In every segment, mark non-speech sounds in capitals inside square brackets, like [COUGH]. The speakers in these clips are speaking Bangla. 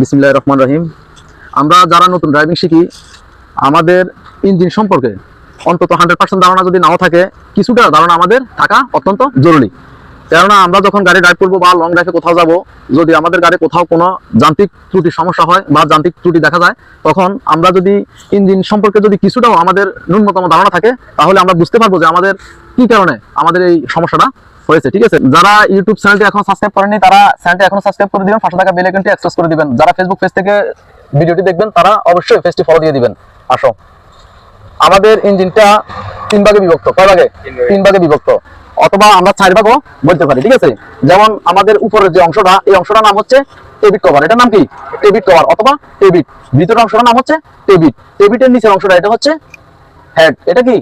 বিসমিল্লাহ রহমান রহিম। আমরা যারা নতুন ড্রাইভিং শিখি, আমাদের ইঞ্জিন সম্পর্কে অন্তত হান্ড্রেড পার্সেন্ট ধারণা যদি নাও থাকে, কিছুটা ধারণা আমাদের থাকা অত্যন্ত জরুরি। কেননা আমরা যখন গাড়ি ড্রাইভ করব বা লং ড্রাইভে কোথাও যাব, যদি আমাদের গাড়ি কোথাও কোনো যান্ত্রিক ত্রুটির সমস্যা হয় বা যান্ত্রিক ত্রুটি দেখা যায়, তখন আমরা যদি ইঞ্জিন সম্পর্কে যদি কিছুটাও আমাদের ন্যূনতম ধারণা থাকে, তাহলে আমরা বুঝতে পারব যে আমাদের কি কারণে আমাদের এই সমস্যাটা হয়েছে ঠিক আছে? যারা ইউটিউব চ্যানেলটি এখন সাবস্ক্রাইব করেনি তারা চ্যানেলটি এখন সাবস্ক্রাইব করে দিবেন পাশে থাকা বেল আইকনটি অ্যাক্সেস করে দিবেন। যারা ফেসবুক পেজ থেকে ভিডিওটি দেখবেন তারা অবশ্যই পেজটি ফলো দিয়ে দিবেন। আসো। আমাদের ইঞ্জিনটা তিন ভাগে বিভক্ত। কয় ভাগে? তিন ভাগে। বিভক্ত। অথবা আমরা চার ভাগও বলতে পারি ঠিক আছে? যেমন আমাদের উপরের যে অংশটা এই অংশটার নাম হচ্ছে টেবিট কভার এটার নাম কি? টেবিট কভার অথবা টেবিট ভিতরের অংশটার নাম হচ্ছে টেবিট টেবিটের নিচের অংশটা এটা হচ্ছে হেড এটা কি?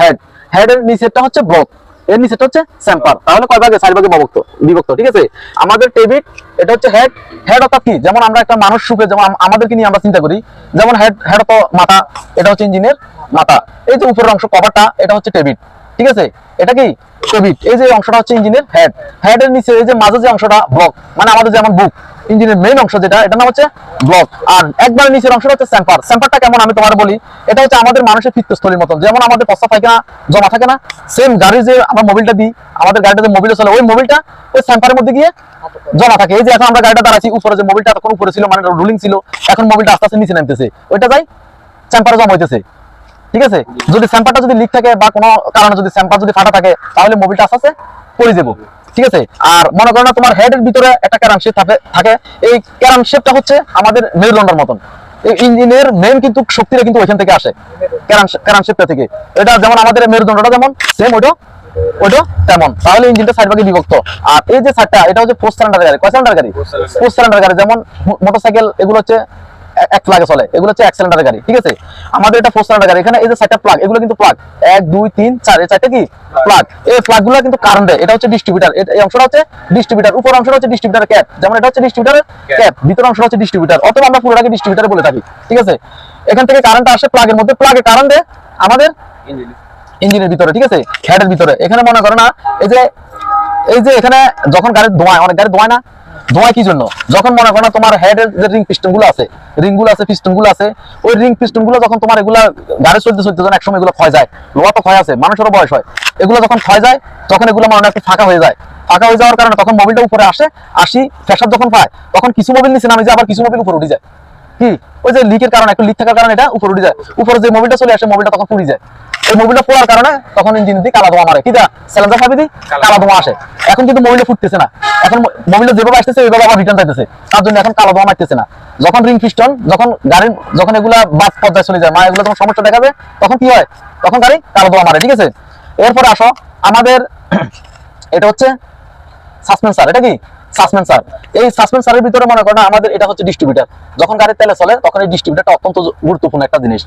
হেড হেডের নিচেরটা হচ্ছে ব্লক এর নিচেরটা হচ্ছে স্যাম্পার তাহলে কয় ভাগে? চার ভাগে বিভক্ত বিভক্ত, ঠিক আছে? আমাদের টেবিট এটা হচ্ছে হেড হেড অর্থাৎ কি? যেমন আমরা একটা মানুষ সুখে, যেমন আমাদেরকে নিয়ে আমরা চিন্তা করি, যেমন হেড হেড তো মাথা, এটা হচ্ছে ইঞ্জিনের মাথা। এই যে উপরের অংশ কভারটা এটা হচ্ছে টেবিট ঠিক আছে? এটা কি? টেবিট এই যে অংশটা হচ্ছে ইঞ্জিনের হেড হেডের নিচে এই যে মাঝে যে অংশটা ব্লক মানে আমাদের যেমন বুক ইঞ্জিনের মেইন অংশ যেটা, এটা নাম হচ্ছে ব্লক আর একবার নিচের অংশটা হচ্ছে স্যাম্পার স্যাম্পারটা কেমন? আমি তোমার বলি, এটা হচ্ছে আমাদের মানুষের পিত্তস্থলীর মতন। যেমন আমাদের পস্তা পায়খানা, জমা থাকে না সেম গাড়ি যে আমরা মোবিলটা দিই, আমাদের গাড়িটা যে মোবিল চলে, ওই মোবিলটা ওই স্যাম্পারের মধ্যে গিয়ে জমা থাকে। এই যে এখন আমরা গাড়িটা দাঁড়াচ্ছি উপরে যে মোবিলটা তখন উপরে ছিল মানে রুলিং ছিল, এখন মোবিলটা আস্তে আস্তে নিচে নামতেছে। ওইটা যাই স্যাম্পারে জমা হইতেছে। ঠিক আছে? যদি স্যাম্পারটা যদি লিক থাকে বা কোনো কারণে যদি স্যাম্পার যদি ফাটা থাকে তাহলে মোবিলটা আস্তে আস্তে পড়ে যাব। ঠিক আছে? আর মনে করো না তোমার হেডের ভিতরে একটা ক্যারাম শেপ থাকে থাকে। এই ক্যারাম শেপটা হচ্ছে আমাদের মেরুদণ্ডের মতন। ইঞ্জিনের মেন কিন্তু শক্তিটা কিন্তু ওইখান থেকে আসে ক্যারাম শেপটা থেকে। এটা যেমন আমাদের মেরুদণ্ডটা যেমন সেম ওইটা ওইটা তেমন। তাহলে ইঞ্জিনটা সাইড ভাগে বিভক্ত। আর এই যে সাইডটা এটা হচ্ছে ফোর সিলিন্ডার গাড়ি। কয় সিলিন্ডার গাড়ি। ফোর সিলিন্ডার গাড়ি। যেমন মোটরসাইকেল এগুলো হচ্ছে এক প্লাগে চলে। এগুলো হচ্ছে এক সিলিন্ডার গাড়ি ঠিক আছে? আমাদের এটা ফোর সিলিন্ডার গাড়ি। এখানে এই যে চারটা প্লাগ এগুলো কিন্তু প্লাগ এক দুই তিন চার এই চারটা কি? প্লাগ এই প্লাগগুলো কিন্তু কারেন্টে এটা হচ্ছে ডিস্ট্রিবিউটার এই অংশটা হচ্ছে ডিস্ট্রিবিউটার উপর অংশটা হচ্ছে ডিস্ট্রিবিউটার ক্যাপ যেমন এটা হচ্ছে ডিস্ট্রিবিউটারের ক্যাপ ভিতর অংশটা হচ্ছে ডিস্ট্রিবিউটার অথবা আমরা পুরোটাকে ডিস্ট্রিবিউটার বলে থাকি ঠিক আছে? এখান থেকে কারেন্ট আসে প্লাগের মধ্যে। প্লাগে কারেন্ট দেয় আমাদের ইঞ্জিন ইঞ্জিনের ভিতরে ঠিক আছে? হেডের ভিতরে। এখানে মনে করো না এই যে এই যে এখানে যখন গাড়ি ধোঁয়ায় অনেক গাড়ি ধোঁয়ায় না? ধোঁয়ায় কি জন্য? যখন মনে করো তোমার হেডের যে রিং পিস্টনগুলো আছে রিংগুলো আছে পিস্টনগুলো আছে, ওই রিং পিস্টনগুলো যখন তোমার এগুলা গাড়ি চলতে চলতে যখন একসময় এগুলো ক্ষয় যায়, লোহা তো ক্ষয় আছে, মানুষেরও বয়স হয়, এগুলো যখন ক্ষয় যায়, তখন এগুলো মনে একটু ফাঁকা হয়ে যায়। ফাঁকা হয়ে যাওয়ার কারণে তখন মোবিলটা উপরে আসে, আসি প্রেশার যখন পায়, তখন কিছু মোবিল নিচে নামে যায়, আবার কিছু মোবিল উপরে উঠে যায়। কি ওই যে লিকের কারণে, একটু লিক থাকার কারণে এটা উপরে উঠে যায়। উপরে যে মোবিলটা চলে আসে মোবিলটা তখন পুড়ে যায়। এই মোবিলটা পোড়ার কারণে তখন ইঞ্জিন দিয়ে কালা ধোঁয়া মারে। কি দা? সিলিন্ডার ফাবি দিই কালা ধোঁয়া আসে। এখন কিন্তু মোবিলটা ফুটতেছে না। এখন মোবিলটা যেভাবে আসতেছে ওইভাবে আবার রিটার্ন যাইতেছে তার জন্য এখন কালো ধোঁয়া মারতেছে না। যখন রিং পিস্টন যখন গাড়ির যখন এগুলা বাদ পর্যায়ে চলে যায় মানে এগুলো তখন সমস্যা দেখাবে তখন কি হয়? তখন গাড়ি কালো ধোঁয়া মারে ঠিক আছে? এরপরে আসো আমাদের [CLEARS THROAT] এটা হচ্ছে সাসপেন্সার এটা কি? সাসপেন্সার এই সাসপেন্সারের ভিতরে মনে করো না আমাদের এটা হচ্ছে ডিস্ট্রিবিউটার যখন গাড়ি তেলে চলে তখন এই ডিস্ট্রিবিউটারটা অত্যন্ত গুরুত্বপূর্ণ একটা জিনিস।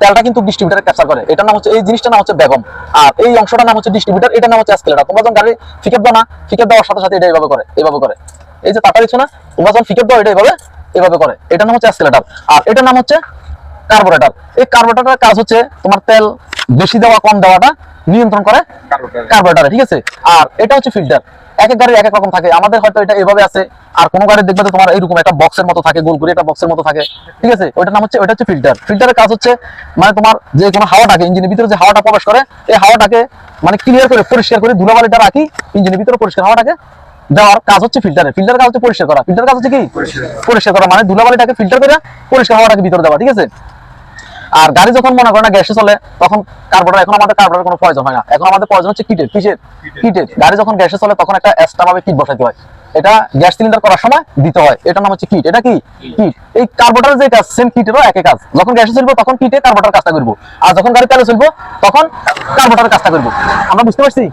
তেলটা কিন্তু ডিস্ট্রিবিউটারে ক্যাপচার করে। এটার নাম হচ্ছে এই জিনিসটার নাম হচ্ছে বেগম। আর এই অংশটার নাম হচ্ছে ডিস্ট্রিবিউটার এটার নাম হচ্ছে অ্যাসকেলেটার তোমরা যখন গাড়ি ফিকেট দাও না ফিকেট দেওয়ার সাথে সাথে এটা এইভাবে করে এইভাবে করে। এই যে তাটা দিচ্ছ না তোমরা যখন ফিকেট দাও, এটা এইভাবে এইভাবে করে। এটার নাম হচ্ছে অ্যাসকেলেটার আর এটার নাম হচ্ছে কার্বোরেটর এই কার্বোরেটরের কাজ হচ্ছে তোমার তেল বেশি দেওয়া কম দেওয়াটা নিয়ন্ত্রণ করে কার্বোরেটর ঠিক আছে? আর এটা হচ্ছে ফিল্টার এক এক গাড়ির এক এক রকম থাকে। আমাদের হয়তো এটা এভাবে আছে। আর কোনো গাড়ি দেখবে তো তোমার এইরকম একটা বক্সের মতো থাকে গোল করে একটা বক্সের মতো থাকে। ঠিক আছে? ওইটার নাম হচ্ছে ওইটা হচ্ছে ফিল্টার ফিল্টারের কাজ হচ্ছে মানে তোমার যে কোনো হাওয়াটাকে ইঞ্জিনের ভিতরে যে হাওয়াটা প্রবেশ করে এই হাওয়াটাকে মানে ক্লিয়ার করে পরিষ্কার করে ধুলাবালিটা রাখি ইঞ্জিনের ভিতরে পরিষ্কার হাওয়াটাকে দেওয়ার কাজ হচ্ছে ফিল্টারের ফিল্টারের কাজ হচ্ছে পরিষ্কার করা। ফিল্টার কাজ হচ্ছে কি? পরিষ্কার। পরিষ্কার করা মানে ধুলাবালিটাকে ফিল্টার করে পরিষ্কার হাওয়াটাকে ভিতরে দেওয়া ঠিক আছে? আর গাড়ি যখন মনে করে না গ্যাসে চলে তখন কার্বোরেটর এখন আমাদের কার্বোরেটর কোনো প্রয়োজন হয় না। এখন আমাদের প্রয়োজন হচ্ছে কিটের কিসের কিটের গাড়ি যখন গ্যাসে চলে তখন একটা এক্সট্রা ভাবে কিট বসাইতে হয়। এটা গ্যাস সিলিন্ডার করার সময় দিতে হয়। এটা নাম হচ্ছে কিট এটা কি? কিট এই কার্বোরেটর যে কাজ সেম কিটেরও একই কাজ। যখন গ্যাসে চলবো তখন কিটে কার্বোরেটর কাজটা করব। আর যখন গাড়ি তেলে চলবো তখন কার্বোরেটর কাজটা করব। আমরা বুঝতে পারছি?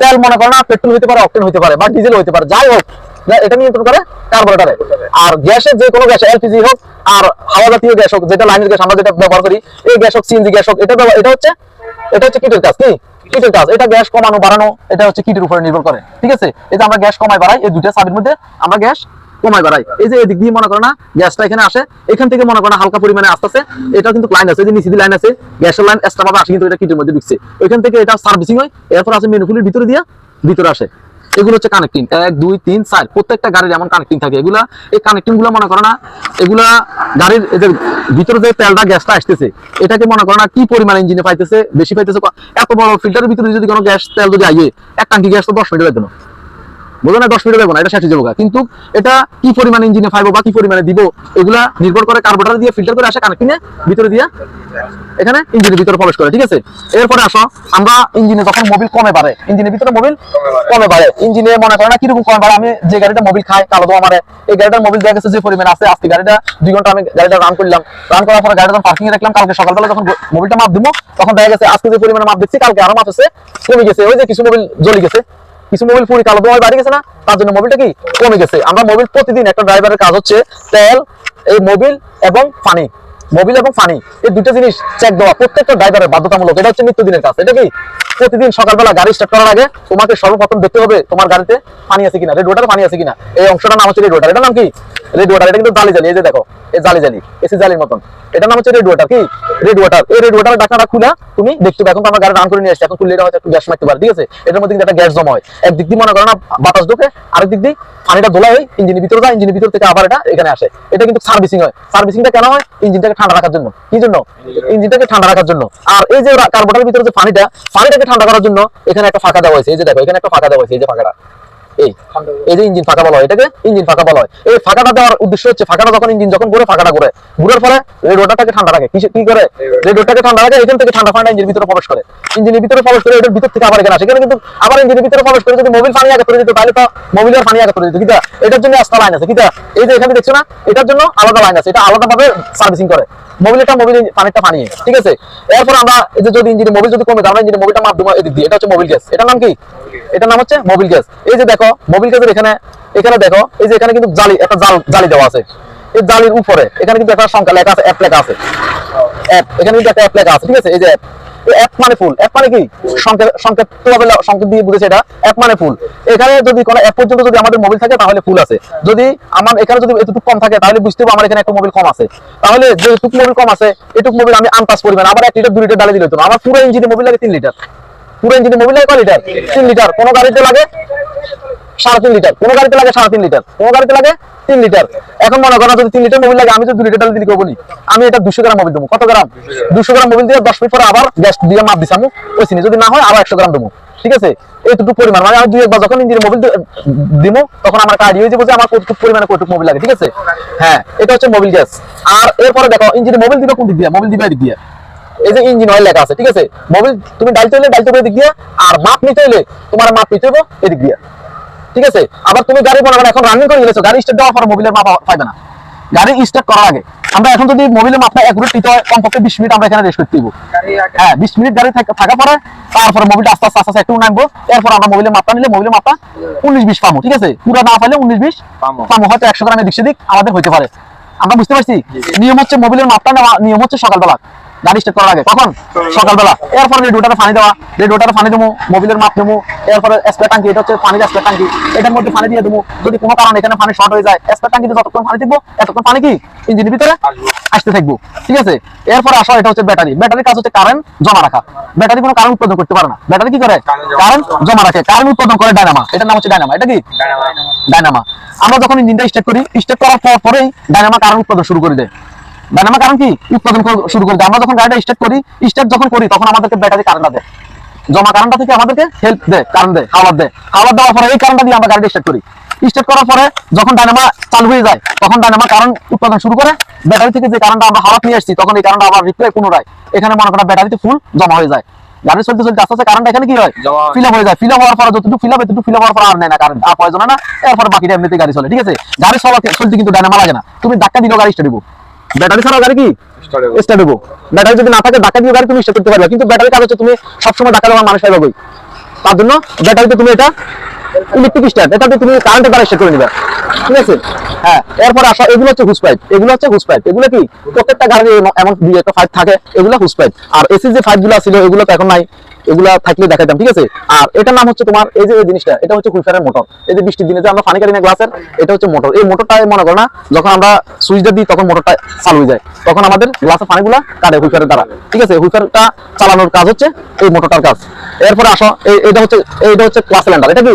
তেল মনে করো না পেট্রোল হতে পারে অকটেন হতে পারে বা ডিজেল হতে পারে যাই হোক। এটা নিয়ন্ত্রণ করে কার্বোরেটরে আর গ্যাসের যে কোনো গ্যাস এলপিজি হোক, আর হাওয়া জাতীয় গ্যাস হোক, যেটা লাইনের গ্যাস আমরা যেটা ব্যবহার করি, এই গ্যাস হোক সিএনজি গ্যাস হোক, এটা এটা হচ্ছে এটা হচ্ছে কিটের কাজ, কি? কিটের কাজ। এটা গ্যাস কমানো, বাড়ানো, এটা হচ্ছে কিটের উপরে নির্ভর করে, ঠিক আছে? এই যে আমরা গ্যাস কমাই বাড়াই, এই দুইটা সাবির মধ্যে আমরা গ্যাস কমাই বাড়াই। এই যে এদিক দিয়ে মনে করো না, গ্যাসটা এখানে আসে, এখান থেকে মনে করো না হালকা পরিমাণে আসতেছে এটা কিন্তু লাইন আছে যে নিচে লাইন আছে, গ্যাসের লাইন এক্সট্রা ভাবে আসে, কিন্তু এটা কিটের মধ্যে ঢুকছে। ওইখান থেকে এটা সার্ভিসিং হয়, এরপর আছে মেনুফুলির ভিতরে দিয়ে, ভিতরে আসে। এগুলো হচ্ছে কানেক্টিং এক, দুই, তিন, চার, প্রত্যেকটা গাড়ির এমন কানেক্টিং থাকে। এগুলা, এই কানেক্টিংগুলো মনে করো না, এগুলা গাড়ির ভিতরে যে তেলটা, গ্যাসটা আসতেছে, এটাকে মনে করো না কি পরিমাণ ইঞ্জিনে পাইতেছে, বেশি পাইতেছে এত বড় ফিল্টারের ভিতরে যদি কোনো গ্যাস তেল যদি আইয়ে, এক টাঙ্কি গ্যাস তো দশ মিনিট লাগবে বোঝো না দশ মিনিট দেবো না এটা শেষ যাব কিন্তু এটা কি পরিমাণে ইঞ্জিনে পাইবো বা কি পরিমাণে দিব এগুলা নির্ভর করে কার্বোটার দিয়ে ফিল্টার করে আসে কানেক্টিংয়ে ভিতরে দিয়া এখানে ইঞ্জিনের ভিতরে প্রবেশ করে ঠিক আছে? এরপরে আসো আমরা ইঞ্জিনে যখন মোবিল কমে বাড়ে ইঞ্জিনের ভিতরে মোবিল কমে বাড়ে। ইঞ্জিনে মনে করে না কীরকম কমে বাড়ে আমি যে গাড়িটা মোবিল খাই কালো দোয়া মারে এই গাড়িটার মোবিল দেখা গেছে যে পরিমাণ আছে আজকে গাড়িটা দুই ঘণ্টা আমি গাড়িটা রান করলাম। রান করার পরে গাড়িটা পার্কিং এ রাখলাম কালকে সকালবেলা যখন মোবিলটা মাপ দিব তখন দেখা গেছে আজকে যে পরিমাণে মাপ দিচ্ছি কালকে আরও মাপ আছে কমে গেছে ওই যে কিছু মোবিল জ্বলে গেছে। কিছু মোবিল পুরি কালো তোমার বাড়ি গেছে না? তার জন্য মোবিলটা কি? কমে গেছে। আমরা মোবিল প্রতিদিন একটা ড্রাইভারের কাজ হচ্ছে তেল, এই মোবিল এবং পানি। মোবিল এবং পানি এই দুটো জিনিস চেক দেওয়া প্রত্যেকটা ড্রাইভারের বাধ্যতামূলক। এটা হচ্ছে নিত্যদিনের কাজ। এটা কি? প্রতিদিন সকালবেলা গাড়ি স্টার্ট করার আগে তোমাকে সর্বপ্রথম দেখতে হবে তোমার গাড়িতে পানি আছে কিনা রেড ওয়াটার পানি আছে কিনা। এই অংশটার নাম হচ্ছে রেড ওয়াটার এটার নাম কি? রেড ওয়াটার এটা কিন্তু জালি জালি। এই যে দেখো, এই জালি জালি এসি জালির মতন। এটার নাম হচ্ছে রেড ওয়াটার কি? রেড ওয়াটার এই রেড ওয়াটার ডাকাটা খুলে তুমি দেখতে পাবে। এখন তো আমার গাড়ি রান করে নিয়ে আসছে। এখন খুললে এটা হয়তো একটু গ্যাস মারতে পারে। ঠিক আছে? এটার মধ্যে কিন্তু একটা গ্যাস জমা হয়। একদিক দিয়ে মনে করো না, বাতাস ঢোকে আরেক দিক দিয়ে পানিটা দোলা হয় ইঞ্জিনের ভিতরে যায় ইঞ্জিনের ভিতর থেকে আবার এটা এখানে আসে। এটা কিন্তু সার্ভিসিং হয়। সার্ভিসিংটা কেন হয়? ইঞ্জিনটাকে ঠান্ডা রাখার জন্য। কি জন্য? ইঞ্জিনটাকে ঠান্ডা রাখার জন্য। আর এই যে কার্বোটার ভিতরে যে পানিটা, পানিটাকে ঠান্ডা করার জন্য এখানে একটা ফাঁকা দেওয়া হয়েছে। এই যে দেখো, এখানে একটা ফাঁকা দেওয়া হয়েছে, এই যে ফাঁকাটা। এই এই যে ইঞ্জিন ফাঁকা বলা হয় এটাকে ইঞ্জিন ফাঁকা বলা হয়। এই ফাঁকাটা দেওয়ার উদ্দেশ্য হচ্ছে ফাঁকাটা যখন ইঞ্জিন যখন ঘুরে ফাঁকাটা ঘুরে ঘুরার ফলে ঠান্ডা রাখে। কি করে? ঠান্ডা রাখে এখান থেকে ঠান্ডা ইঞ্জিনের ভিতরে প্রবেশ করে। ইঞ্জিনের ভিতরে প্রবেশ করে এটার ভিতর থেকে আবার এখানে আসে। এখানে কিন্তু আবার ইঞ্জিনের ভিতরে প্রবেশ করে যদি মোবিল পানি আগে করে দিত তাহলে তো মোবিলের পানি আগে করে দিত। এটার জন্য আস্তা লাইন আছে। এই যে এখানে দেখছ না এটার জন্য আলাদা লাইন আছে। এটা আলাদাভাবে সার্ভিসিং করে। মোবিলটা মোবিল পানিটা পানি। ঠিক আছে? এরপর আমরা এই যে যদি ইঞ্জিনের মোবিল যদি কমে, তাহলে ইঞ্জিনের মোবিলটা মাপ এদিক দিয়ে। এটা হচ্ছে মোবিল গ্যাস এটার নাম কি? এটার নাম হচ্ছে মোবিল গ্যাস এই যে দেখো মোবিল গ্যাসের এখানে এখানে দেখো, এই যে এখানে কিন্তু জালি, একটা জাল, জালি দেওয়া আছে। এই জালির উপরে, এখানে কিন্তু একটা সংখ্যা লেখা আছে অ্যাপ লেখা আছে। অ্যাপ এখানে কিন্তু একটা অ্যাপ লেখা আছে। ঠিক আছে? এই যে অ্যাপ অ্যাপ মানে ফুল অ্যাপ মানে কি? সংকেত সংকেত সংকেত দিয়ে বুঝেছে এটা। অ্যাপ মানে ফুল এখানে যদি কোনো অ্যাপ পর্যন্ত যদি আমাদের মোবাইল থাকে, তাহলে ফুল আছে। যদি আমার এখানে যদি এতটুকু কম থাকে, তাহলে বুঝতে হবে আমার এখানে একটা মোবাইল কম আছে। তাহলে যেটুকু মোবাইল কম আছে এটুকু মোবাইল আমি আনপাস পরিমাণ আবার এক লিটার দুই লিটার ডালে দিলে হতো। আমার পুরো ইঞ্জিনের মোবাইল লাগে তিন লিটার পুরো ইঞ্জিনের মোবাইল লাগে কয় লিটার তিন লিটার কোনো গাড়িতে লাগে সাড়ে তিন লিটার। কোনো গাড়িতে লাগে সাড়ে তিন লিটার, কোনো গাড়িতে লাগে তিন লিটার। এখন মনে করো যদি তিন লিটার মোবিল লাগে, আমি তো দুই লিটার ডাল দিলে করব আমি এটা দুশো গ্রাম মোবিল দেবো। কত গ্রাম? দুশো গ্রাম মোবিল দিয়ে দশ মিনিট পরে আবার গ্যাস দিয়ে মাপ দিসামু ওই চিনি যদি না হয় আবার একশো গ্রাম দেবো। ঠিক আছে? এইটুকু পরিমাণ। মানে আমি দুই একবার যখন ইঞ্জিনের মোবিল দিব তখন আমার কাজ হয়ে যাবে যে আমার কতটুকু পরিমাণে কতটুকু মোবিল লাগে। ঠিক আছে? হ্যাঁ এটা হচ্ছে মোবিল গ্যাস আর এরপরে দেখো, ইঞ্জিনের মোবিল দিবে কোন দিক দিয়ে? মোবিল দিবে এদিক দিয়ে। এই যে ইঞ্জিন অয়েল লেখা আছে, ঠিক আছে? মোবিল তুমি ডালতে হলে ডালতে হবে এদিক দিয়ে। আর মাপ নিতে হলে তোমার মাপ নিতে হবে এদিক দিয়ে। ঠিক আছে? আবার তুমি গাড়ি মনে করো এখন রানিং করে গেছো গাড়ি স্টার্ট দেওয়ার পর মোবিলের মাপ পাইবে না। গাড়ি স্টার্ট করার আগে। আমরা এখন যদি মোবিলের মাপটা একুরেট নিতে হয় কমপক্ষে বিশ মিনিট আমরা এখানে রেস্ট করতে দিব। হ্যাঁ বিশ মিনিট গাড়ি থাকা পরে তারপরে মোবিলটা আস্তে আস্তে আস্তে একটু নামবো। এরপর আমরা মোবিলের মাপটা নিলে মোবিলের মাপটা উনিশ বিশ পাবো ঠিক আছে? পুরো না পাইলে উনিশ বিশ পাবো। পাবো হয়তো একশো গ্রামের দিক সেদিক আমাদের হইতে পারে। আমরা বুঝতে পারছি? নিয়ম হচ্ছে মোবিলের মাপটা নেওয়া নিয়ম হচ্ছে সকালবেলা। গাড়ি স্টার্ট করার আগে। কখন? সকালবেলা। এরপরে পানি দেওয়া। পানি দেবো মোবিলের মাপ নেব এরপরে স্প্রে টাঙ্কি এটা হচ্ছে পানির স্প্রে টাঙ্কি এটার মধ্যে পানি দিয়ে দেবো। যদি কোনো কারণে এখানে পানি শর্ট হয়ে যায় স্প্রে টাঙ্কিতে যতক্ষণ পানি থাকব এতক্ষণ পানি কি? ইঞ্জিনের ভিতরে আসতে থাকব। ঠিক আছে? এরপরে আসা এটা হচ্ছে ব্যাটারি। ব্যাটারির কাজ হচ্ছে কারেন্ট জমা রাখা। ব্যাটারি কোনো কারেন্ট উৎপাদন করতে পারে না। ব্যাটারি কি করে? কারেন্ট জমা রাখে। কারেন্ট উৎপাদন করে ডায়নামা এটার নাম হচ্ছে ডায়নামা এটা কি? ডায়নামা আমরা যখন ইঞ্জিনটা স্টার্ট করি স্টার্ট করার পর পরেই ডায়নামা কারেন্ট উৎপাদন শুরু করে দেয়। ডায়নামা কারণ কি? উৎপাদন শুরু করে। আমরা যখন গাড়িটা স্টার্ট করি স্টার্ট যখন করি তখন আমাদেরকে ব্যাটারি কারেন্টটা দেয় জমা কারেন্টটা থেকে আমাদেরকে হেল্প দেয় কারেন্ট দেয় হাওয়ার দেয় হাওয়ার দেওয়ার পরে এই কারেন্টটা দিয়ে আমরা গাড়িটা স্টার্ট করি। স্টার্ট করার পরে যখন ডায়নামা চালু হয়ে যায় তখন কারেন্ট উৎপাদন শুরু করে। ব্যাটারি থেকে যে কারেন্টটা আমরা নিয়ে আসছি তখন এই কারেন্টটা আবার রিপ্লাই পুনরায়। এখানে মনে করেন ব্যাটারিতে ফুল জমা হয়ে যায়। গাড়ি চলতে চলতে আস্তে আস্তে কারেন্ট এখানে কি হয়? ফিল আপ হয়ে যায়। ফিল আপ হওয়ার পরে যতটুকু ফিল আপ এতটুকু ফিল আপ হওয়ার পর আর নেয় না কারেন্ট আর প্রয়োজন না। এরপর বাকিটা এমনিতে গাড়ি চলে ঠিক আছে? গাড়ি চলা চলতে কিন্তু ডায়নামা লাগে না। তুমি ধাক্কা দিলেও গাড়ি স্টার্ট ব্যাটারি ছাড়া গাড়ি কি? স্টার্ট ব্যাটারি যদি না থাকে ডাকা দিয়ে গাড়ি তুমি স্টার্ট করতে পারবে কিন্তু ব্যাটারি কাজ হচ্ছে তুমি সবসময় ডাকা দেওয়া মানুষ পাইবে তার জন্য ব্যাটারিতে তুমি এটা ইলেকট্রিক স্টার্ট এটাতে তুমি কারেন্টের দ্বারা স্টার্ট করে নিবে। ঠিক আছে? হ্যাঁ এরপর আসা এগুলো হচ্ছে হুস পাইপ এগুলো হচ্ছে হুস পাইপ এগুলো কি? প্রত্যেকটা গাড়ির এমন- দুই একটা পাইপ থাকে এগুলো হুস পাইপ আর এসি যে পাইপগুলো ছিল এগুলো তো এখন নাই এগুলা থাকলে দেখাইতাম ঠিক আছে? আর এটার নাম হচ্ছে তোমার এই যে এই জিনিসটা এটা হচ্ছে কুইফারের মোটর এই যে বৃষ্টির দিনে যে আমরা পানি কাটি না গ্লাসের এটা হচ্ছে মোটর এই মোটরটা মনে করো না যখন আমরা সুইচটা দিই তখন মোটরটা চালু হয়ে যায়। তখন আমাদের গ্লাসের পানিগুলা কাটে হুইফারের দ্বারা ঠিক আছে? হুইফারটা চালানোর কাজ হচ্ছে এই মোটরটার কাজ। এরপরে আসো এটা হচ্ছে এটা হচ্ছে ক্লাস সিলিন্ডার এটা কি?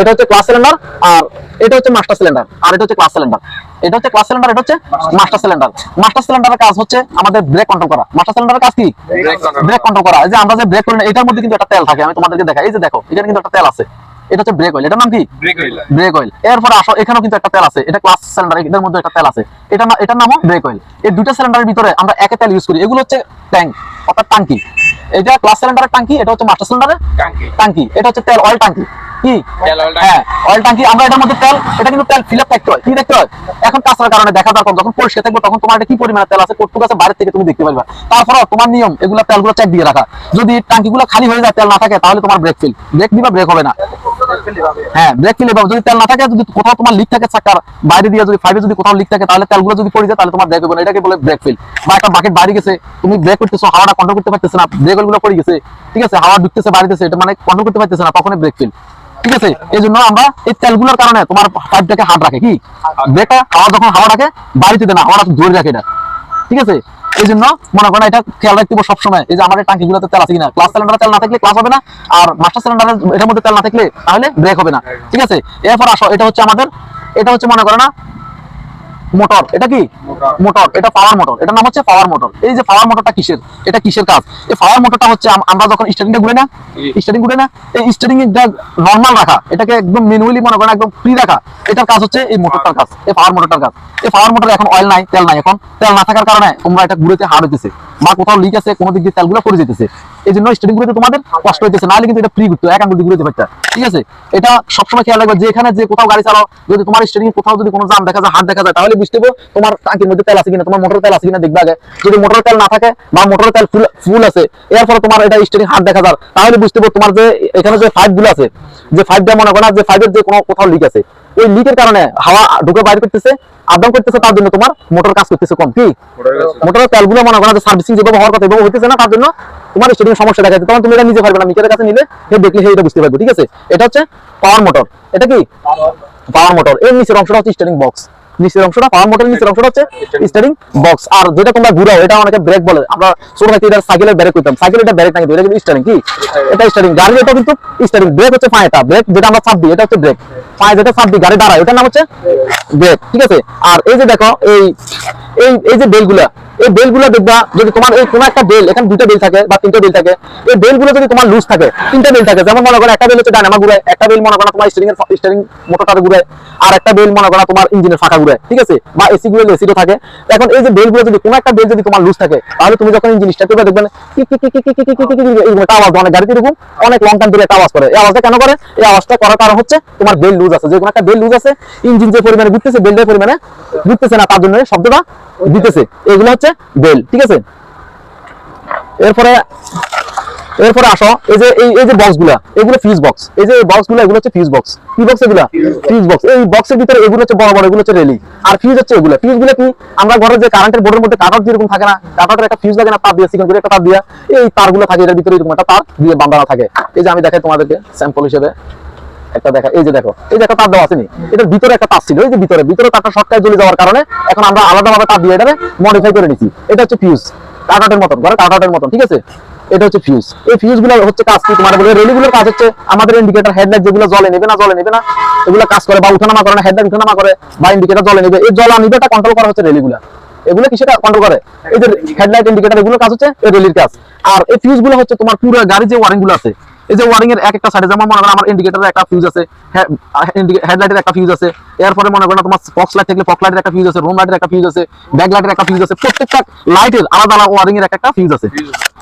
এটা হচ্ছে ক্লাস সিলিন্ডার আর এটা হচ্ছে মাস্টার সিলিন্ডার আর এটা হচ্ছে ক্লাস সিলিন্ডার এটা হচ্ছে ক্লাস সিলিন্ডার এটা হচ্ছে মাস্টার সিলিন্ডার মাস্টার সিলিন্ডারের কাজ হচ্ছে আমাদের ব্রেক কন্ট্রোল করা। মাস্টার সিলিন্ডারের কাজ কি? ব্রেক কন্ট্রোল করা। এই যে আমরা যে ব্রেক করি এটার মধ্যে কিন্তু একটা তেল থাকে আমি তোমাদেরকে দেখাই। এই যে দেখো এখানে কিন্তু একটা তেল আছে। এটা হচ্ছে ব্রেক অয়েল এটার নাম কি? ব্রেক অয়েল এরপর আসো এখানেও কিন্তু একটা তেল আছে। এটা ক্লাস সিলিন্ডার এটার মধ্যে একটা তেল আছে। এটা এটার নামও ব্রেক অয়েল এই দুইটা সিলিন্ডারের ভিতরে আমরা একে তেল ইউজ করি। এগুলো হচ্ছে ট্যাঙ্ক অর্থাৎ টাঙ্কি এটা ক্লাস সিলিন্ডারের টাঙ্কি এটা হচ্ছে মাস্টার সিলিন্ডারের টাঙ্কি। টাঙ্কি এটা হচ্ছে তেল অয়েল টাঙ্কি। কি? হ্যাঁ অয়েল টাঙ্কি আমরা এটার মধ্যে তেল এটা কিন্তু তেল ফিল আপ দেখতে হয়। কি দেখতে হয়? এখন কাঁচার কারণে দেখা দরকার যখন পরিষ্কার থাকবে তখন তোমার এটা কি পরিমাণে তেল আছে কতটুকু আছে বাইরে থেকে তুমি দেখতে পারবে। তারপরে তোমার নিয়ম এগুলা তেলগুলো চেক দিয়ে রাখা। যদি টাঙ্কিগুলো খালি হয়ে যায় তেল না থাকে তাহলে তোমার ব্রেক ফিল ব্রেক দিবা ব্রেক হবে না। হ্যাঁ ব্রেক ফিল যদি তেল না থাকে যদি কোথাও তোমার লিক থাকে চাকার বাইরে দিয়ে যদি ফাইভে যদি কোথাও লিক থাকে তাহলে তেলগুলো যদি পড়ে যায় তাহলে তোমার ব্রেক হবে না। এটাকে বলে ব্রেক ফিল বা একটা বাকেট বাইরে গেছে তুমি ব্রেক করতেছো হাওয়াটা কন্ট্রোল করতে পারতেছ না ব্রেকগুলো পড়ে গেছে ঠিক আছে? হাওয়া ঢুকতেছে বাড়িতেছে এটা মানে কন্ট্রোল করতে পারতেছে না তখনই ব্রেক ফিল ঠিক আছে? এই জন্য আমরা এই তেলগুলোর কারণে তোমার পাইপটাকে হাত রাখে কি? ব্রেকটা হাওয়া যখন হাওয়া রাখে বাড়িতে দেয় না হাওয়াটা ধরে রাখে এটা। ঠিক আছে? এই জন্য মনে করেন এটা খেয়াল রাখতে হবে সবসময়। এই যে আমাদের টাঙ্কি গুলোতে তেল আছে কিনা? ক্লাস সিলিন্ডারে তেল না থাকলে ক্লাস হবে না, আর মাস্টার সিলিন্ডারের এটার মধ্যে তেল না থাকলে তাহলে ব্রেক হবে না। ঠিক আছে? এরপর আসো, এটা হচ্ছে আমাদের, এটা হচ্ছে মনে করে না মোটর এটা কি? মোটর। এটা পাওয়ার মোটর। এটার নাম হচ্ছে পাওয়ার মোটর। এই যে পাওয়ার মোটরটা কিসের? এটা কিসের কাজ? এই পাওয়ার মোটরটা হচ্ছে আমরা যখন স্টারিংটা ঘুরে না স্টারিং ঘুরে না এই স্টারিং নর্মাল রাখা এটাকে একদম ম্যানুয়ালি মনে করেন একদম ফ্রি রাখা এটার কাজ হচ্ছে এই মোটরটার কাজ এই পাওয়ার মোটরটার কাজ। এই পাওয়ার মোটর এখন অয়েল নাই তেল নাই এখন। তেল না থাকার কারণে তোমরা এটা ঘুরেতে হার হইতেছে বা কোথাও লিক আছে কোনো দিক দিয়ে তেলগুলো পড়ে যেতেছে। এই জন্য তোমাদের কষ্ট হইতেছে, নাহলে কিন্তু এটা ফ্রি ঘুরতো ঠিক আছে? এটা সবসময় খেয়াল রাখবে যে এখানে যে কোথাও গাড়ি চালাও, যদি তোমার কোথাও যদি কোনো জাম দেখা যায়, হাত দেখা যায়, তাহলে বুঝতে হবে তোমার টাঙ্কির মধ্যে তেল আছে কিনা, তোমার মোটর তেল আছে কিনা দেখবে আগে। যদি মোটর তেল না থাকে বা মোটর তেল ফুল ফুল আছে, এরপরে তোমার এটা স্টারিং হাত দেখা যায়, তাহলে বুঝতে হবে তোমার যে, এখানে যে ফাইভগুলো আছে, যে ফাইভটা মনে করো যে ফাইভের যে কোনো কোথাও লিক আছে ওই লিকের কারণে হাওয়া ঢুকে বাইরে করতেছে আদম করতেছে তার জন্য তোমার মোটর কাজ করতেছে কম কি? মোটরের তেলগুলো মনে করো সার্ভিসিং যেভাবে হওয়ার কথা এভাবে হইতেছে না তার জন্য তোমার স্টেডিং সমস্যা দেখা যাচ্ছে তখন তুমি এটা নিজে পারবে না মিটারের কাছে নিলে সে দেখলে সে এটা বুঝতে পারবে ঠিক আছে? এটা হচ্ছে পাওয়ার মোটর এটা কি? পাওয়ার মোটর এর নিচের অংশটা হচ্ছে স্টেডিং বক্স নিচের অংশটা পাওয়ার মোটরের নিচের অংশটা হচ্ছে স্টারিং বক্স আর যেটা তোমরা ঘুরাও এটা অনেকে ব্রেক বলে। আমরা ছোট থাকতে এটা সাইকেলের ব্রেক করতাম। সাইকেল এটা ব্রেক না কিন্তু এটা কিন্তু স্টারিং কি? এটা স্টারিং গাড়ি এটা কিন্তু স্টারিং ব্রেক হচ্ছে পায়েটা ব্রেক যেটা আমরা চাপ দিই এটা হচ্ছে ব্রেক পায়ে যেটা চাপ দিই গাড়ি দাঁড়ায়। ওটার নাম হচ্ছে ব্রেক ঠিক আছে? আর এই যে দেখো এই এই এই যে বেলগুলা এই বেলগুলো দেখবা যদি তোমার এই কোনো একটা বেল এখানে দুটো বেল থাকে বা তিনটা বেল থাকে এই বেলগুলো যদি তোমার লুজ থাকে তিনটা বেল থাকে যেমন মনে করো একটা বেল হচ্ছে একটা বেল মনে করো তোমার মোটরটা আর একটা বেল মনে করো তোমার ইঞ্জিনের ফাঁকা ঠিক আছে বা এসি গুলো থাকে এখন এই যে বেলগুলো যদি কোনো একটা বেল যদি তোমার লুজ থাকে তাহলে তুমি যখন ইঞ্জিন স্টার্ট করবে দেখবেন একটা আওয়াজ অনেক গাড়িতে এরকম অনেক লং টাইম ধরে একটা আওয়াজ করে এই আওয়াজটা কেন করে এই আওয়াজটা করার কারণ হচ্ছে তোমার বেল লুজ আছে যে কোনো একটা বেল লুজ আছে ইঞ্জিন যে পরিমাণে ঘুরতেছে বেলের পরিমাণে ঘুরতেছে না তার জন্য শব্দটা দিতেছে। এগুলো হচ্ছে বেল, ঠিক আছে? এরপরে এরপরে আসো। এই যে এই যে বক্সগুলা এগুলো ফিউজ বক্স এই যে বক্সগুলো এগুলো হচ্ছে ফিউজ বক্স কি বক্স এগুলা? ফিউজ বক্স এই বক্সের ভিতরে এগুলো হচ্ছে বড় বড়, এগুলো হচ্ছে রেলি আর ফিউজ হচ্ছে এগুলো। ফিউজগুলো কি? আমরা ঘরে যে কারেন্টের বোর্ডের মধ্যে কাটার যেরকম থাকে না কাটার একটা ফিউজ লাগে না, তার দিয়ে সিকন করে একটা তার দিয়ে, এই তারগুলো থাকে এটার ভিতরে এরকম একটা তার দিয়ে বাঁধানো থাকে। এই যে আমি দেখাই তোমাদেরকে স্যাম্পল হিসেবে। একটা দেখা, এই যে দেখো, এই যে একটা তার দেওয়া এটার ভিতরে একটা তার ছিল, এই যে ভিতরে ভিতরে তারটা যাওয়ার কারণে এখন আমরা আলাদাভাবে তার দিয়ে এটাকে মডিফাই করে নিছি। এটা হচ্ছে ফিউজ কাটাটের মতন, ঘরে কাটাটের মতন, ঠিক আছে? এটা হচ্ছে ফিউজ এই হচ্ছে কাজ কি তোমার বলে রেলিগুলোর কাজ হচ্ছে আমাদের ইন্ডিকেটর হেডলাইট যেগুলো জলে নেবে না জলে নেবে না, এগুলো কাজ করে বা উঠানামা করে না হেডলাইট উঠানামা করে বা ইন্ডিকেটর জলে নেবে, এই জলা নিবেটা কন্ট্রোল করা হচ্ছে রেলিগুলা এগুলো কি সেটা কন্ট্রোল করে? এই যে হেডলাইট ইন্ডিকেটর এগুলো কাজ হচ্ছে এই রেলির কাজ। আর এই ফিউজগুলো হচ্ছে তোমার পুরো গাড়ির যে ওয়ারিংগুলো আছে এই যে ওয়ারিং এর এক একটা সাইডে যেমন মনে করো আমার ইন্ডিকেটরের একটা ফিউজ আছে হেডলাইটের একটা ফিউজ আছে এরপরে মনে করো তোমার ফক্স লাইট থাকলে ফক লাইটের একটা ফিউজ আছে রুম লাইটের একটা ফিউজ আছে ব্যাক লাইটের একটা ফিউজ আছে প্রত্যেকটা লাইটের আলাদা আলাদা ওয়ারিং এর একটা ফিউজ আছে।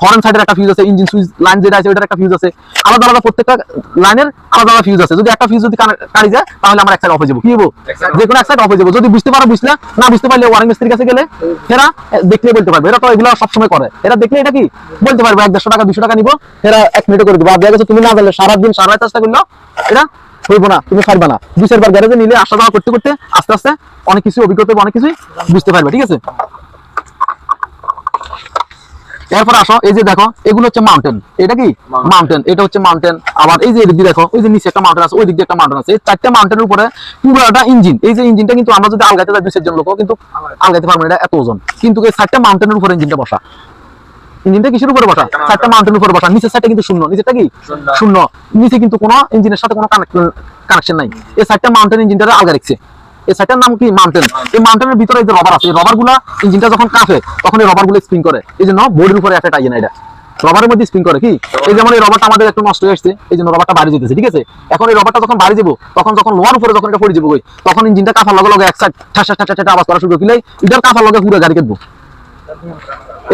হর্ন সাইডের একটা ফিউজ আছে ইঞ্জিন সুইচ লাইন যেটা আছে ওটার একটা ফিউজ আছে আলাদা আলাদা প্রত্যেকটা লাইনের আলাদা আলাদা ফিউজ আছে। যদি একটা ফিউজ যদি কাটি যায় তাহলে আমার এক সাইড অফ হয়ে যাব। কি হব? যে কোনো এক সাইড অফ হয়ে যাব। যদি বুঝতে পারো বুঝলে না বুঝতে পারলে ওয়ারিং মিস্ত্রির কাছে গেলে এরা দেখলে বলতে পারবে। এরা তো এগুলো সবসময় করে। এরা দেখলে এটা কি? বলতে পারবে এক দেড়শো টাকা দুশো টাকা নিবো এরা এক মিনিটে করে দিবো। আর গেছে তুমি না জানলে সারাদিন সারা চেষ্টা করল এটা হইবো না তুমি পারবে না। দুই চারবার গ্যারেজে নিলে আসা যাওয়া করতে করতে আস্তে আস্তে অনেক কিছু অভিজ্ঞতা অনেক কিছুই বুঝতে পারবে ঠিক আছে? এরপর আসো এই যে দেখো এগুলো হচ্ছে মাউন্টেন এটা কি? মাউন্টেন এটা হচ্ছে মাউন্টেন আবার এই যে এদিক দিয়ে দেখো ওই যে নিচে একটা মাউন্টেন আছে ওই দিক দিয়ে একটা মাউন্টেন আছে। এই চারটা মাউন্টেনের উপরে পুরোটা ইঞ্জিন এই যে ইঞ্জিনটা কিন্তু আমরা যদি আলগাতে যাই দুই জন লোক কিন্তু আলগাতে পারব না এটা এত ওজন। কিন্তু এই চারটা মাউন্টেনের উপরে ইঞ্জিনটা বসা। ইঞ্জিনটা কিসের উপরে বসা? চারটা উপরে বসা। নিচের সাইডটা কিন্তু শূন্য। নিচেরটা কি? শূন্য। নিচে কিন্তু কোনো ইঞ্জিনের সাথে কোনো কানেকশন নাই। এই চারটা মাউন্টেন ইঞ্জিনটা আলগা রেখেছে। এই সাইডটার নাম কি? মাউন্টেন এই মাউন্টেনের ভিতরে যে রবার আছে এই ইঞ্জিনটা যখন কাঁপে তখন এই স্পিন করে। এই জন্য বোর্ডের উপরে একটা টাইজেন এটা। রবারের মধ্যে স্পিন করে কি? এই যেমন এই রবারটা আমাদের একটু নষ্ট হয়ে আসছে এই জন্য রবারটা বাড়ি যেতেছে ঠিক আছে? এখন এই রবারটা যখন বাড়ি যাব তখন যখন লোহার উপরে যখন এটা পড়ে যাব তখন ইঞ্জিনটা কাঁপার লগে লগে এক সাইড ঠাসা ঠাসা ঠাসা আওয়াজ করা শুরু করলে এটার কাঁপার লগে পুরো গাড়ি কেটবো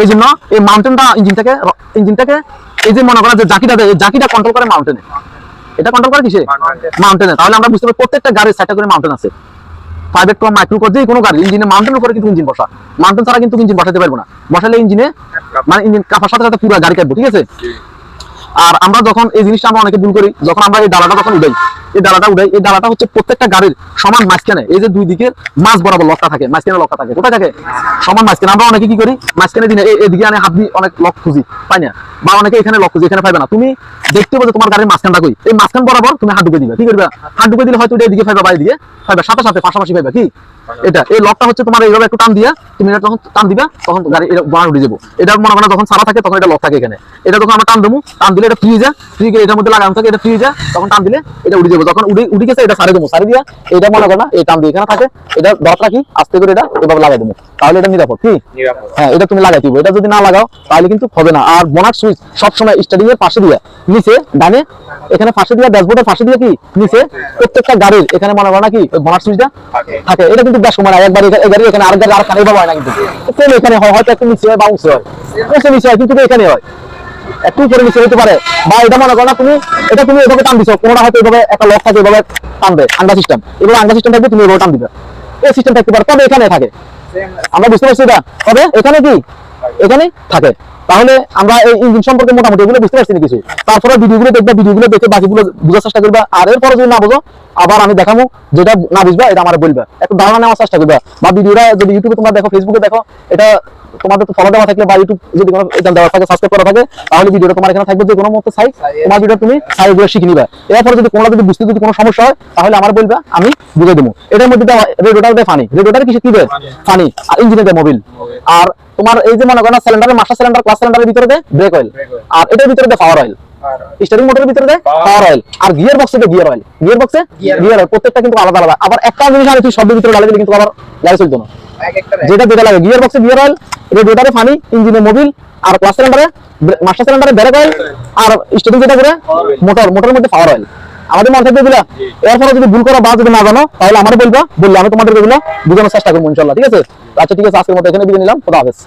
এই জন্য এই মাউন্টেনটা ইঞ্জিনটাকে ইঞ্জিনটাকে এই যে মনে করা যে জাকিটা দেয় জাকিটা কন্ট্রোল করে মাউন্টেনে এটা কন্ট্রোল করে কিসে. মাউন্টেনে তাহলে আমরা বুঝতে পারি প্রত্যেকটা গাড়ির সাইডটা করে মাউন্টেন আছে। প্রাইভেট মাইক্রো যে কোনো গাড়ি ইঞ্জিনে মাউন্টেন উপরে কিন্তু ইঞ্জিন বসা মাউন্টেন ছাড়া কিন্তু ইঞ্জিন বসাতে পারব না। বসালে ইঞ্জিনে মানে ইঞ্জিন কাপার সাথে সাথে পুরো গাড়ি কাটবো ঠিক আছে? আর আমরা যখন এই জিনিসটা আমরা অনেকে ভুল করি, যখন আমরা এই ডালাটা যখন উঠাই, এই ডালাটা উঠাই, এই ডালাটা হচ্ছে প্রত্যেকটা গাড়ির সমান মাঝখানে, এই যে দুই দিকের মাঝ বরাবর লকটা থাকে, মাঝখানে লকটা থাকে, কোথায় থাকে? সমান মাঝখানে। আমরা অনেকে কি করি? মাঝখানে দিনে এদিকে আনে হাত দিয়ে অনেক লক খুঁজি পাই না? বা অনেকে এখানে লক খুঁজি, এখানে পাইবে না। তুমি দেখতে পাবে তোমার গাড়ির মাঝখানটা কই। এই মাঝখান বরাবর তুমি হাত ঢুকে দিবে কি করবে হাত ঢুকে দিলে হয়তো এদিকে পাইবা বা এদিকে পাইবা, সাথে সাথে, পাশাপাশি পাইবা, কি? এটা, এই লকটা হচ্ছে তোমার এইভাবে একটু টান দিয়া, তুমি এটা যখন টান দিবা, তখন গাড়ি এটা উঠে যাব। এটা মনে করো যখন সারা থাকে, তখন এটা লক থাকে এখানে। এটা যখন আমরা টান দেবো, টান দিলে এটা ফ্রি যায় ফ্রি গিয়ে এটার মধ্যে লাগানো থাকে এটা ফ্রি যায় তখন টান দিলে এটা উঠে যাব। যখন উড়ে উঠে গেছে এটা সারে দেবো সারে দিয়া এটা মনে করো না এই টান দিয়ে এখানে থাকে এটা দরকার রাখি আস্তে করে এটা এভাবে লাগাই দেবো। তাহলে এটা নিরাপদ কি? নিরাপদ। হ্যাঁ এটা তুমি লাগাই দিবো এটা যদি না লাগাও তাহলে কিন্তু হবে না। আর বোনার সুইচ সবসময় স্টার্টিং এর পাশে দিয়ে নিচে ডানে এখানে পাশে দিয়ে ড্যাশবোর্ডের পাশে দিয়ে কি? নিচে প্রত্যেকটা গাড়ির এখানে মনে করো না কি বোনার সুইচটা থাকে। এটা কিন্তু বেশ সময় একবার গাড়ি এখানে আরেক গাড়ি আরেকখানে এভাবে হয় না কিন্তু। এখানে হয় হয়তো একটু নিচে হয় বা উঁচু হয়। নিচে হয় কিন্তু এখানে হয়। একটু উপরে নিচে হতে পারে। বা এটা মনে করো না, তুমি এটা তুমি এভাবে টান দিছো, কোনোটা হয়তো এভাবে একটা লক থাকে, এভাবে টানবে আন্ডা সিস্টেম এভাবে আন্ডা সিস্টেম থাকবে, তুমি এভাবে টান দিবে। এই সিস্টেম থাকতে পারে, তবে এখানে থাকে। আমরা বুঝতে পারছি এটা? তবে এখানে কি? এখানে থাকে। তাহলে আমরা এই ইঞ্জিন সম্পর্কে মোটামুটি এগুলো বুঝতে পারছি না কিছু। তারপরে ভিডিওগুলো দেখবা ভিডিওগুলো দেখে বাকিগুলো বোঝার চেষ্টা করবা। আর এরপরে যদি না বোঝো আবার আমি দেখাবো যেটা না বুঝবা এটা আমার বলবা। একটু ধারণা নেওয়ার চেষ্টা করবা। বা ভিডিওটা যদি ইউটিউবে তোমরা দেখো ফেসবুকে দেখো এটা তোমাদের তো ফলো দেওয়া থাকলে বা ইউটিউব যদি কোনো এটা দেওয়া থাকে সাবস্ক্রাইব করা থাকে তাহলে ভিডিওটা তোমার এখানে থাকবে যে কোনো মতো সাইজ তোমার ভিডিও তুমি সাইজগুলো শিখে নিবা। এরপরে যদি কোনো যদি বুঝতে যদি কোনো সমস্যা হয় তাহলে আমার বলবা আমি বুঝে দেবো। এটার মধ্যে দেওয়া রেডিওটার দেয় ফানি রেডিওটার কিছু কি দেয়? ফানি আর ইঞ্জিনের দেয় মোবিল আর তোমার এই যে মনে করো সিলিন্ডারের মাস্টার সিলিন্ডার ক্লাস সিলিন্ডারের ভিতরে দেয় ব্রেক অয়েল আর এটার ভিতরে দেয় পাওয়ার অয়েল স্টারিং মোটরের ভিতরে দেয় পাওয়ার অয়েল আর গিয়ার বক্সে দেয় গিয়ার অয়েল গিয়ার বক্সে গিয়ার অয়েল প্রত্যেকটা কিন্তু আলাদা আলাদা। আবার একটা জিনিস আনে তুই সবের ভিতরে দিলে কিন্তু আবার গাড়ি চলতো না। যেটা যেটা লাগে গিয়ার বক্সে গিয়ার অয়েল রেডিওটারে ফানি ইঞ্জিনে মোবিল আর ক্লাস সিলিন্ডারে মাস্টার সিলিন্ডারে ব্রেক অয়েল আর স্টারিং যেটা করে মোটর মোটরের মধ্যে পাওয়ার অয়েল আমাদের মনে থাকবে এগুলা। এরপরে যদি ভুল করা বা যদি না জানো তাহলে আমার বলবা বললে আমি তোমাদের এগুলো বুঝানোর চেষ্টা করব ইনশাল্লাহ। ঠিক আছে? আচ্ছা ঠিক আছে আজকের মতো এখানে বিদায় নিলাম। খোদা হাফেজ।